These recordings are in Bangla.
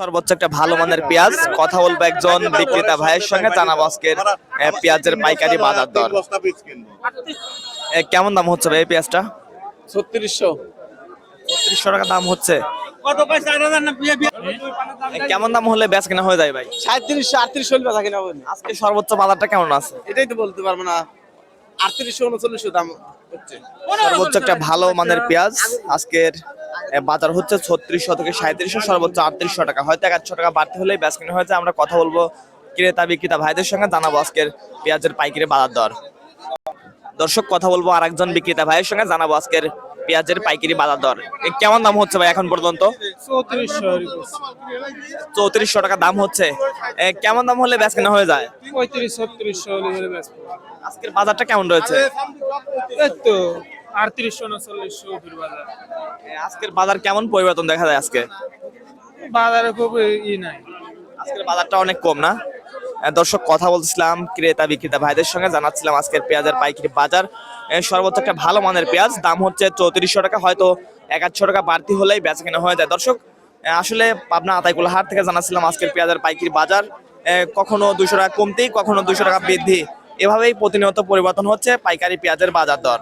সর্বোচ্চ একটা ভালো মানের পেঁয়াজ। কথা বলব একজন বিক্রেতা ভাইয়ের সঙ্গে জানাব আজকের পেঁয়াজের পাইকারি বাজার দর। কেমন দাম হচ্ছে ভাই এই পেঁয়াজটা? ছত্রিশশো। তিরিশশো টাকা দাম হচ্ছে। কেমন দাম হলে বেচ কেনা হয়ে যায় ভাই? সাঁত্রিশশো আটত্রিশশো হলে থাকে না বলি আজকে সর্বোচ্চ বাজারটা কেমন আছে? এটাই তো বলতে পারব না। আটত্রিশশো উনচল্লিশশো দাম হচ্ছে। সর্বোচ্চ একটা ভালো মানের পেঁয়াজ। আজকের বাজার হচ্ছে ছত্রিশশো থেকে সাঁত্রিশশো সর্বোচ্চ আটত্রিশশো টাকা। হয়তো একশো টাকা বাড়তে হলেই বেচ কেনা হয়েছে। আমরা কথা বলব ক্রেতা বিক্রেতা ভাইদের সঙ্গে জানাব আজকের পেঁয়াজের পাইকারি বাজার দর। দর্শক কথা বলব আর একজন বিক্রেতা ভাইয়ের সঙ্গে জানাব আজকের পেঁয়াজের পাইকারি বাজার দর। কেমন দাম হচ্ছে ভাই এখন পর্যন্ত? চৌত্রিশশো চৌত্রিশশো টাকা দাম হচ্ছে। কেমন দাম হলে বেচ কেনা হয়ে যায়? ব্যাস। আজকের বাজারটা কেমন রয়েছে? আটত্রিশশো উনচল্লিশশো ফির বাজার। এ, আজকের বাজার কেমন পরিবর্তন দেখা যায় আজকে? বাজারে খুব ই নাই। আজকের বাজারটা অনেক কম না? দর্শক কথা বলছিলাম ক্রেতা বিক্রেতা ভাইদের সঙ্গে জানাচ্ছিলাম আজকের পেঁয়াজের পাইকারি বাজার। সর্বোচ্চ একটা ভালো মানের পেঁয়াজ দাম হচ্ছে চৌত্রিশশো টাকা হয়তো একাশশো টাকা বাড়তি হলেই বেচা কেনা হয়ে যায়। দর্শক আসলে পাবনা আতাইকুলা হাট থেকে জানাচ্ছিলাম আজকের পেঁয়াজের পাইকারি বাজার। কখনো দুশো টাকা কমতি কখনো দুশো টাকা বৃদ্ধি। এভাবেই প্রতিনিয়ত পরিবর্তন হচ্ছে পাইকারি পেঁয়াজের বাজার দর।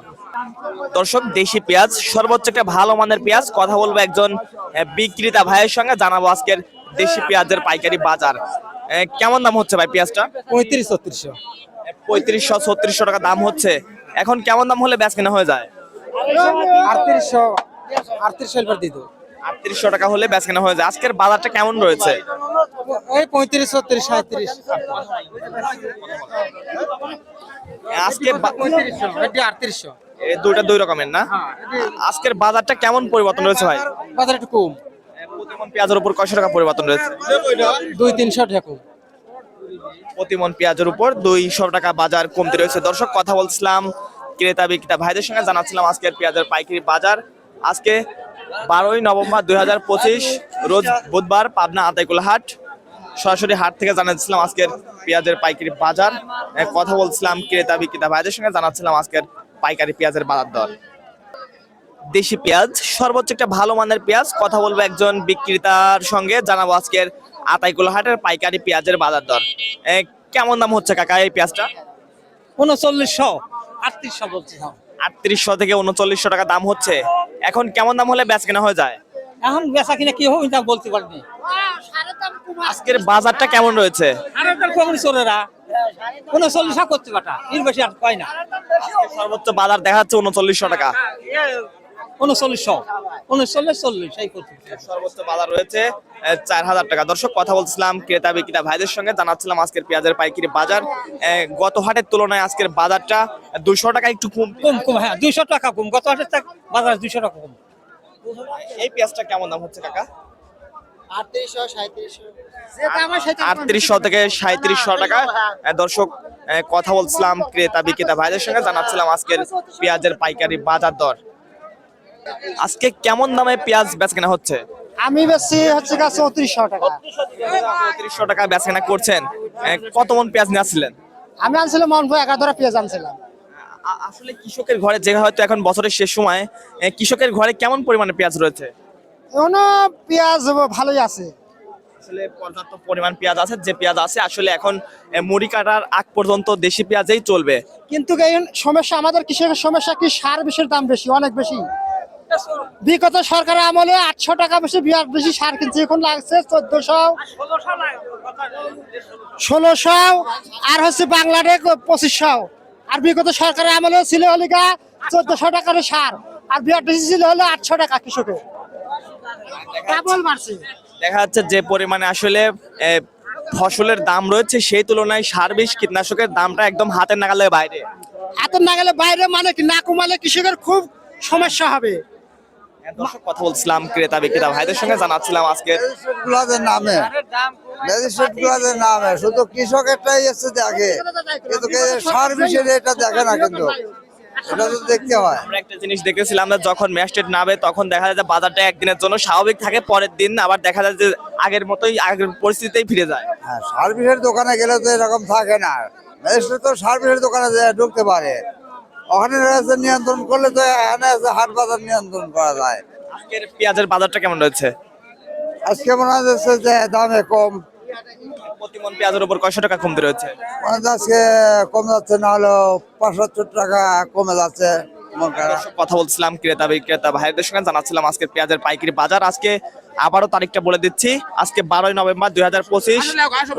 দর্শক দেশি পেঁয়াজ সর্বোচ্চ একটা ভালো মানের পেঁয়াজ কথা বলব একজন বিক্রেতা ভাইয়ের সঙ্গে জানাব আজকের দেশি পেঁয়াজের পাইকারি বাজার। কেমন দাম হচ্ছে ভাই পেঁয়াজটা? পঁয়ত্রিশ ছত্রিশশো। পঁয়ত্রিশশো ছত্রিশশো টাকা দাম হচ্ছে। এখন কেমন দাম হলে বেচ কেনা হয়ে যায়? আটত্রিশশো আটত্রিশশো এবার দিত আটত্রিশশো টাকা হলে বেচ কেনা হয়ে যায়। আজকের বাজারটা কেমন রয়েছে? এই পঁয়ত্রিশ ছত্রিশ সাঁত্রিশ। আজকে পঁয়ত্রিশশো আটত্রিশশো। এ, দুইটা দুই রকমের না? আজকের বাজারটা কেমন পরিবর্তন রয়েছে ভাই? বাজার একটু কম। প্রতিমন পেঁয়াজের উপর কয়শো টাকা পরিবর্তন রয়েছে? দুই তিনশো টাকা প্রতিমন পেঁয়াজের উপর দুইশো টাকা বাজার কমতে রয়েছে। দর্শক কথা বলছিলাম ক্রেতা বিক্রেতা ভাইদের সঙ্গে জানাচ্ছিলাম আজকের পেঁয়াজের পাইকারি বাজার। আজকে বারোই নভেম্বর দুই হাজার পঁচিশ রোজ বুধবার পাবনা আতাইকুলা হাট। সরাসরি হাট থেকে জানাচ্ছিলাম আজকের পেঁয়াজের পাইকারি বাজার। কথা বলছিলাম ক্রেতা বিক্রেতা ভাইদের সঙ্গে জানাচ্ছিলাম আজকের পাইকারি পেঁয়াজের বাজার দর দেশি পেঁয়াজ সর্বোচ্চ একটা ভালো মানের পেঁয়াজ কথা বলব একজন বিক্রেতার সঙ্গে জানাব আজকের আতাইকুলা হাটের পাইকারি পেঁয়াজের বাজার দর কেমন দাম হচ্ছে কাকা এই পেঁয়াজটা? উনচল্লিশশো আটত্রিশশো বলছি আটত্রিশশো থেকে উনচল্লিশশো টাকা দাম হচ্ছে। এখন কেমন দাম হলে বেচ কেনা হয়ে যায়? এখন বেচা কিনা কি হবে তা বলতে পারিনি। আজকের বাজারটা কেমন রয়েছে? চোরেরা। উনচল্লিশশো এর বেশি আর পাই না। সর্বোচ্চ বাজার দেখা যাচ্ছে উনচল্লিশশো টাকা। উনচল্লিশশো উনচল্লিশ চল্লিশ এই সর্বোচ্চ বাজার রয়েছে চার হাজার টাকা। দর্শক কথা বলছিলাম ক্রেতা বিক্রেতা ভাইদের সঙ্গে জানাচ্ছিলাম আজকের পেঁয়াজের পাইকারি বাজার। গত হাটের তুলনায় আজকের বাজারটা দুশো টাকা একটু কম। কম কম হ্যাঁ দুইশো টাকা কম। গত হাটের বাজার দুইশো টাকা কম। এই পেঁয়াজটা কেমন দাম হচ্ছে কাকা? আটত্রিশশো সাঁত্রিশশো আটত্রিশশো থেকে সাঁত্রিশশো টাকা। এ, দর্শক কথা বলছিলাম ক্রেতা বিক্রেতা ভাইদের সঙ্গে জানাচ্ছিলাম আজকের পেঁয়াজের পাইকারি বাজার দর। আজকে কেমন দামে পেঁয়াজ বেচ কেনা হচ্ছে? আমি বেশি হচ্ছে চৌত্রিশশো টাকা। চৌত্রিশশো করছেন। কত মন পেঁয়াজ নিয়ে আসছিলেন? আমি আনছিলাম একাধরা পেঁয়াজ আনছিলাম। আসলে কৃষকের ঘরে যে হয়তো এখন বছরের শেষ সময় কৃষকের ঘরে কেমন পরিমাণে পেঁয়াজ রয়েছে? এখনও পেঁয়াজ ভালোই আছে। আসলে পর্যাপ্ত পরিমাণ পেঁয়াজ আছে যে পেঁয়াজ আছে আসলে এখন মুড়ি কাটার আগ পর্যন্ত দেশি পেঁয়াজেই চলবে। কিন্তু এই সমস্যা আমাদের কৃষকের সমস্যা কি? সার বিষের দাম বেশি অনেক বেশি। বিগত সরকারের আমলে আটশো টাকা বেশি বিরাট বেশি সার কিনছে এখন লাগছে চোদ্দশো। ষোলোশো আর হচ্ছে বাংলাদেশ পঁচিশশো। আর বিগত সরকারের আমলে ছিল হলিকা চোদ্দশো টাকার সার আর বিরাট বেশি ছিল হলো আটশো টাকা কৃষকের। ডাবল মারছে দেখা যাচ্ছে যে পরিমাণে আসলে ফসলের দাম রয়েছে সেই তুলনায় সার বিষ কীটনাশকের দামটা একদম হাতের নাগালে বাইরে। এত না গেলে বাইরে মানে কি? না কমালে কৃষকের খুব সমস্যা হবে। দর্শক কথা বলছিলাম ক্রেতা বিক্রেতা ভাইদের সঙ্গে জানাচ্ছিলাম আজকে গুলাদের নামে। ম্যাজিস্ট্রেট গুলাদের নামে। শুধু কৃষকেরটাই এসে দেখে। কিন্তু সার বিষয়ে এটা দেখে না কিন্তু। এটা তো দেখতে হয়। আমরা একটা জিনিস দেখেছিলাম যখন নামে তখন দেখা যায় যে বাজারটা একদিনের জন্য স্বাভাবিক থাকে পরের দিন আবার দেখা যায় যে আগের মতোই আগের পরিস্থিতিতেই ফিরে যায়। হ্যাঁ দোকানে গেলে তো এরকম থাকে না। ম্যাজিস্ট্রেট তো দোকানে ঢুকতে পারে। ওখানে রয়েছে নিয়ন্ত্রণ করলে তো এখানে আছে হাট বাজার নিয়ন্ত্রণ করা যায়। আজকের পেঁয়াজের বাজারটা কেমন রয়েছে? আজকে মনে হচ্ছে যে দামে কম। প্রতি মন পেঁয়াজের উপর কয়শো টাকা কমতে রয়েছে? আজকে কম যাচ্ছে না হলেও পাঁচসত্তর টাকা কমে যাচ্ছে। কথা বলছিলাম ক্রেতা বিক্রেতা ভাইদের সঙ্গে জানাচ্ছিলাম আজকে পেঁয়াজের পাইকারি বাজার। আজকে আবারও তারিখটা বলে দিচ্ছি। আজকে বারোই নভেম্বর দুই পঁচিশ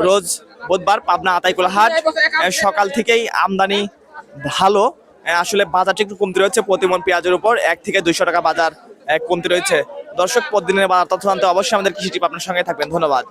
রোজ বুধবার পাবনা আতাইকুলা হাট। সকাল থেকেই আমদানি ভালো। আসলে বাজারটা একটু কমতে রয়েছে প্রতিমন পেঁয়াজের উপর। এক থেকে দুইশো টাকা বাজার কমতে রয়েছে। দর্শক প্রতিদিনের বাজার তথ্য জানতে অবশ্যই আমাদের কৃষি টিপ আপনার সঙ্গে থাকবেন। ধন্যবাদ।